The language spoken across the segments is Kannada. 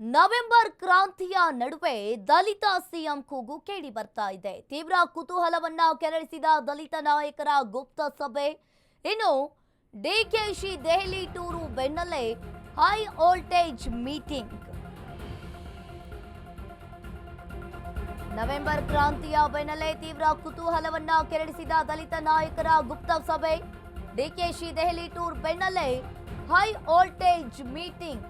ನವೆಂಬರ್ ಕ್ರಾಂತಿಯ ನಡುವೆ ದಲಿತ ಸಿಎಂ ಕೂಗು ಕೇಳಿ ಬರ್ತಾ ಇದೆ. ತೀವ್ರ ಕುತೂಹಲವನ್ನ ಕೆರಳಿಸಿದ ದಲಿತ ನಾಯಕರ ಗುಪ್ತ ಸಭೆ. ಇನ್ನು ಡಿಕೆಶಿ ದೆಹಲಿ ಟೂರು ಬೆನ್ನಲ್ಲೇ ಹೈ ವೋಲ್ಟೇಜ್ ಮೀಟಿಂಗ್. ನವೆಂಬರ್ ಕ್ರಾಂತಿಯ ಬೆನ್ನಲ್ಲೇ ತೀವ್ರ ಕುತೂಹಲವನ್ನ ಕೆರಳಿಸಿದ ದಲಿತ ನಾಯಕರ ಗುಪ್ತ ಸಭೆ. ಡಿಕೆಶಿ ದೆಹಲಿ ಟೂರ್ ಬೆನ್ನಲ್ಲೇ ಹೈ ವೋಲ್ಟೇಜ್ ಮೀಟಿಂಗ್.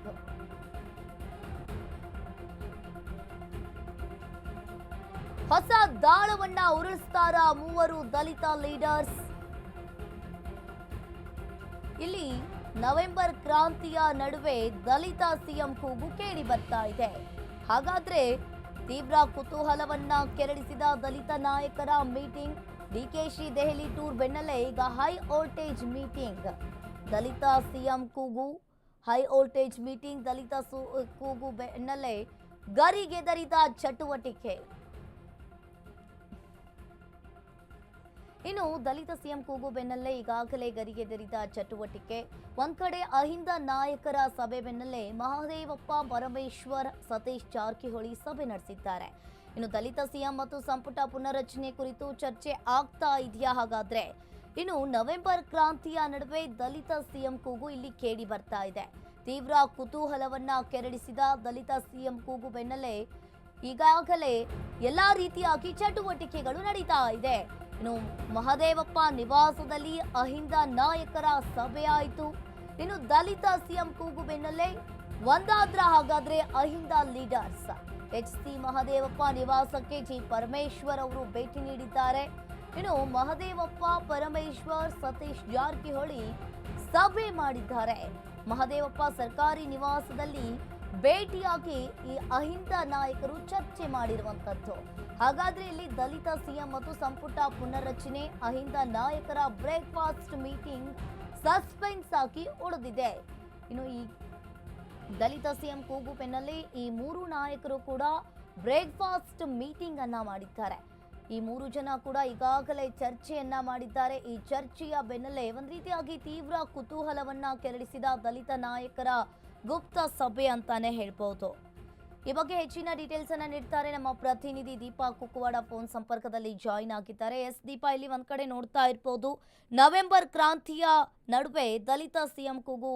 ಹೊಸ ದಾಳವನ್ನ ಉರುಳಿಸ್ತಾರ ಮೂವರು ದಲಿತ ಲೀಡರ್ಸ್. ಇಲ್ಲಿ ನವೆಂಬರ್ ಕ್ರಾಂತಿಯ ನಡುವೆ ದಲಿತ ಸಿಎಂ ಕೂಗು ಕೇಳಿ ಬರ್ತಾ ಇದೆ. ಹಾಗಾದ್ರೆ ತೀವ್ರ ಕುತೂಹಲವನ್ನ ಕೆರಳಿಸಿದ ದಲಿತ ನಾಯಕರ ಮೀಟಿಂಗ್, ಡಿಕೆಶಿ ದೆಹಲಿ ಟೂರ್ ಬೆನ್ನಲ್ಲೇ ಈಗ high voltage meeting. Dalit CM ಕೂಗು, ಹೈ ವೋಲ್ಟೇಜ್ ಮೀಟಿಂಗ್ ದಲಿತ ಕೂಗು ಬೆನ್ನಲ್ಲೇ ಗರಿಗೆದರಿದ ಚಟುವಟಿಕೆ. ಇನ್ನು ದಲಿತ ಸಿಎಂ ಕೂಗು ಬೆನ್ನಲ್ಲೇ ಈಗಾಗಲೇ ಗರಿಗೆದರಿದ ಚಟುವಟಿಕೆ. ಒಂದ್ ಕಡೆ ಅಹಿಂದ ನಾಯಕರ ಸಭೆ ಬೆನ್ನಲ್ಲೇ ಮಹಾದೇವಪ್ಪ ಪರಮೇಶ್ವರ್ ಸತೀಶ್ ಜಾರಕಿಹೊಳಿ ಸಭೆ ನಡೆಸಿದ್ದಾರೆ. ಇನ್ನು ದಲಿತ ಸಿಎಂ ಮತ್ತು ಸಂಪುಟ ಪುನರಚನೆ ಕುರಿತು ಚರ್ಚೆ ಆಗ್ತಾ ಇದೆಯಾ ಹಾಗಾದ್ರೆ? ಇನ್ನು ನವೆಂಬರ್ ಕ್ರಾಂತಿಯ ನಡುವೆ ದಲಿತ ಸಿಎಂ ಕೂಗು ಇಲ್ಲಿ ಕೇಳಿ ಬರ್ತಾ ಇದೆ. ತೀವ್ರ ಕುತೂಹಲವನ್ನ ಕೆರಳಿಸಿದ ದಲಿತ ಸಿಎಂ ಕೂಗು ಬೆನ್ನಲ್ಲೇ ಈಗಾಗಲೇ ಎಲ್ಲ ರೀತಿಯಾಗಿ ಚಟುವಟಿಕೆಗಳು ನಡೀತಾ ಇದೆ. ಇನ್ನು ಮಹದೇವಪ್ಪ ನಿವಾಸದಲ್ಲಿ ಅಹಿಂದ ನಾಯಕರ ಸಭೆ ಆಯಿತು. ಇನ್ನು ದಲಿತ ಸಿಎಂ ಕೂಗು ಬೆನ್ನಲ್ಲೇ ಒಂದಾದ್ರ ಹಾಗಾದ್ರೆ AHINDA leaders. H C Mahadevappa ನಿವಾಸಕ್ಕೆ ಜಿ ಪರಮೇಶ್ವರ್ ಅವರು ಭೇಟಿ ನೀಡಿದ್ದಾರೆ. ಇನ್ನು ಮಹದೇವಪ್ಪ ಪರಮೇಶ್ವರ್ ಸತೀಶ್ ಜಾರಕಿಹೊಳಿ ಸಭೆ ಮಾಡಿದ್ದಾರೆ. ಮಹದೇವಪ್ಪ ಸರ್ಕಾರಿ ನಿವಾಸದಲ್ಲಿ ಭೇಟಿಯಾಗಿ ಈ ಅಹಿಂದ ನಾಯಕರು ಚರ್ಚೆ ಮಾಡಿರುವಂತದ್ದು. ಹಾಗಾದ್ರೆ ಇಲ್ಲಿ ದಲಿತ ಸಿಎಂ ಮತ್ತು ಸಂಪುಟ ಪುನರ್ರಚನೆ, ಅಹಿಂದ ನಾಯಕರ ಬ್ರೇಕ್ಫಾಸ್ಟ್ ಮೀಟಿಂಗ್ ಸಸ್ಪೆನ್ಸ್ ಆಗಿ ಉಳಿದಿದೆ. ಇನ್ನು ಈ ದಲಿತ ಸಿಎಂ ಕೂಗು ಬೆನ್ನಲ್ಲೇ ಈ ಮೂರು ನಾಯಕರು ಕೂಡ ಬ್ರೇಕ್ಫಾಸ್ಟ್ ಮೀಟಿಂಗ್ ಅನ್ನ ಮಾಡಿದ್ದಾರೆ. ಈ ಮೂರು ಜನ ಕೂಡ ಈಗಾಗಲೇ ಚರ್ಚೆಯನ್ನ ಮಾಡಿದ್ದಾರೆ. ಈ ಚರ್ಚೆಯ ಬೆನ್ನಲ್ಲೇ ಒಂದು ರೀತಿಯಾಗಿ ತೀವ್ರ ಕುತೂಹಲವನ್ನ ಕೆರಳಿಸಿದ ದಲಿತ ನಾಯಕರ ಗುಪ್ತ ಸಭೆ ಅಂತಾನೆ ಹೇಳ್ಬಹುದು ಈ ಬಗ್ಗೆ ಹೆಚ್ಚಿನ ಡೀಟೇಲ್ಸ್ ಅನ್ನ ನೀಡ್ತಾರೆ ನಮ್ಮ ಪ್ರತಿನಿಧಿ ದೀಪಾ ಕುಕ್ಕುವಾಡ ಫೋನ್ ಸಂಪರ್ಕದಲ್ಲಿ ಜಾಯಿನ್ ಆಗಿದ್ದಾರೆ. ಎಸ್ ದೀಪಾ, ಇಲ್ಲಿ ಒಂದ್ ಕಡೆ ನೋಡ್ತಾ ಇರ್ಬೋದು. ನವೆಂಬರ್ ಕ್ರಾಂತಿಯ ನಡುವೆ ದಲಿತ ಸಿಎಂ ಕೂಗು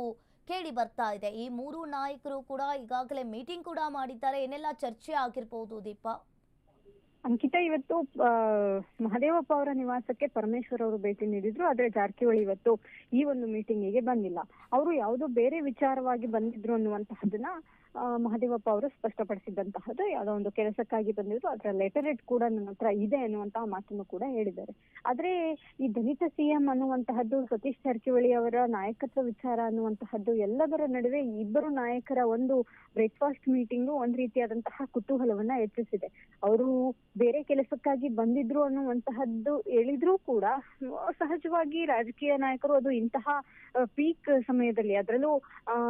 ಕೇಳಿ ಬರ್ತಾ ಇದೆ. ಈ ಮೂರು ನಾಯಕರು ಕೂಡ ಈಗಾಗಲೇ ಮೀಟಿಂಗ್ ಕೂಡ ಮಾಡಿದ್ದಾರೆ. ಏನೆಲ್ಲ ಚರ್ಚೆ ಆಗಿರ್ಬೋದು ದೀಪಾ? ಅಂಕಿತಾ ಇವತ್ತು ಮಹದೇವಪ್ಪ ಅವರ ನಿವಾಸಕ್ಕೆ ಪರಮೇಶ್ವರ್ ಅವರು ಭೇಟಿ ನೀಡಿದ್ರು, ಆದ್ರೆ ಜಾರಕಿಹೊಳಿ ಇವತ್ತು ಈ ಒಂದು ಮೀಟಿಂಗಿಗೆ ಬಂದಿಲ್ಲ. ಅವರು ಯಾವುದೋ ಬೇರೆ ವಿಚಾರವಾಗಿ ಬಂದಿದ್ರು ಅನ್ನುವಂತಹದನ್ನ ಮಹದೇವಪ್ಪ ಅವರು ಸ್ಪಷ್ಟಪಡಿಸಿದಂತಹದ್ದು ಯಾವುದೋ ಒಂದು ಕೆಲಸಕ್ಕಾಗಿ ಬಂದಿದ್ರು ಅದರ ಲೆಟರೇಟ್ ಕೂಡ ನನ್ನ ಹತ್ರ ಇದೆ ಅನ್ನುವಂತಹ ಮಾತನ್ನು ಕೂಡ ಹೇಳಿದ್ದಾರೆ. ಆದ್ರೆ ಈ ದಲಿತ ಸಿಎಂ ಅನ್ನುವಂತಹದ್ದು, ಸತೀಶ್ ಜಾರಕಿಹೊಳಿ ಅವರ ನಾಯಕತ್ವ ವಿಚಾರ ಅನ್ನುವಂತಹದ್ದು, ಎಲ್ಲದರ ನಡುವೆ ಇಬ್ಬರು ನಾಯಕರ ಒಂದು ಬ್ರೇಕ್ಫಾಸ್ಟ್ ಮೀಟಿಂಗ್ ಒಂದ್ ರೀತಿಯಾದಂತಹ ಕುತೂಹಲವನ್ನ ಹೆಚ್ಚಿಸಿದೆ ಅವರು ಬೇರೆ ಕೆಲಸಕ್ಕಾಗಿ ಬಂದಿದ್ರು ಅನ್ನುವಂತಹದ್ದು ಹೇಳಿದ್ರು ಕೂಡ, ಸಹಜವಾಗಿ ರಾಜಕೀಯ ನಾಯಕರು ಅದು ಇಂತಹ ಪೀಕ್ ಸಮಯದಲ್ಲಿ ಅದರಲ್ಲೂ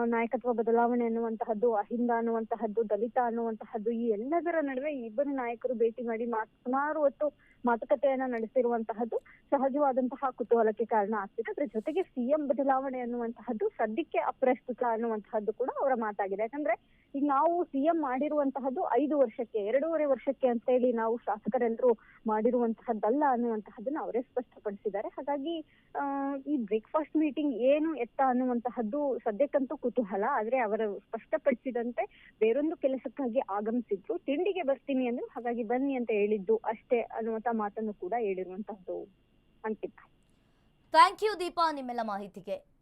ನಾಯಕತ್ವ ಬದಲಾವಣೆ ಅನ್ನುವಂತಹದ್ದು ಅಹಿಂದ ಅನ್ನುವಂತಹದ್ದು ದಲಿತ ಅನ್ನುವಂತಹದ್ದು ಈ ಎಲ್ಲದರ ನಡುವೆ ಇಬ್ಬರು ನಾಯಕರು ಭೇಟಿ ಮಾಡಿ ಸುಮಾರು ಹೊತ್ತು ಮಾತುಕತೆಯನ್ನ ನಡೆಸಿರುವಂತಹದ್ದು ಸಹಜವಾದಂತಹ ಕುತೂಹಲಕ್ಕೆ ಕಾರಣ ಆಗ್ತಿದೆ. ಅದ್ರ ಜೊತೆಗೆ ಸಿಎಂ ಬದಲಾವಣೆ ಅನ್ನುವಂತಹದ್ದು ಸದ್ಯಕ್ಕೆ ಅಪ್ರಸ್ತುತ ಅನ್ನುವಂತಹದ್ದು ಕೂಡ ಅವರ ಮಾತಾಗಿದೆ. ಯಾಕಂದ್ರೆ ಈಗ ನಾವು ಸಿಎಂ ಮಾಡಿರುವಂತಹದ್ದು ಐದು ವರ್ಷಕ್ಕೆ, ಎರಡೂವರೆ ವರ್ಷಕ್ಕೆ ಅಂತ ಹೇಳಿ ನಾವು ಶಾಸಕರೆಲ್ಲರೂ ಮಾಡಿರುವಂತಹದ್ದಲ್ಲ ಅನ್ನುವಂತಹದ್ದನ್ನ ಅವರೇ ಸ್ಪಷ್ಟಪಡಿಸಿದ್ದಾರೆ. ಹಾಗಾಗಿ ಈ ಬ್ರೇಕ್ಫಾಸ್ಟ್ ಮೀಟಿಂಗ್ ಏನು ಎತ್ತ ಅನ್ನುವಂತಹದ್ದು ಸದ್ಯಕ್ಕಂತೂ ಕುತೂಹಲ. ಆದ್ರೆ ಅವರು ಸ್ಪಷ್ಟಪಡಿಸಿದಂತೆ ಬೇರೊಂದು ಕೆಲಸಕ್ಕಾಗಿ ಆಗಮಿಸಿದ್ರು. ತಿಂಡಿಗೆ ಬರ್ತೀನಿ ಅಂದ್ರು ಹಾಗಾಗಿ ಬನ್ನಿ ಅಂತ ಹೇಳಿದ್ದು ಅಷ್ಟೇ ಅನ್ನುವಂತ ಮಾತನ್ನು ಕೂಡ ಹೇಳಿರುವಂತಹದ್ದು. ಅಂಕಿತ. ಥ್ಯಾಂಕ್ ಯು ದೀಪಾ ನಿಮ್ಮೆಲ್ಲ ಮಾಹಿತಿಗೆ.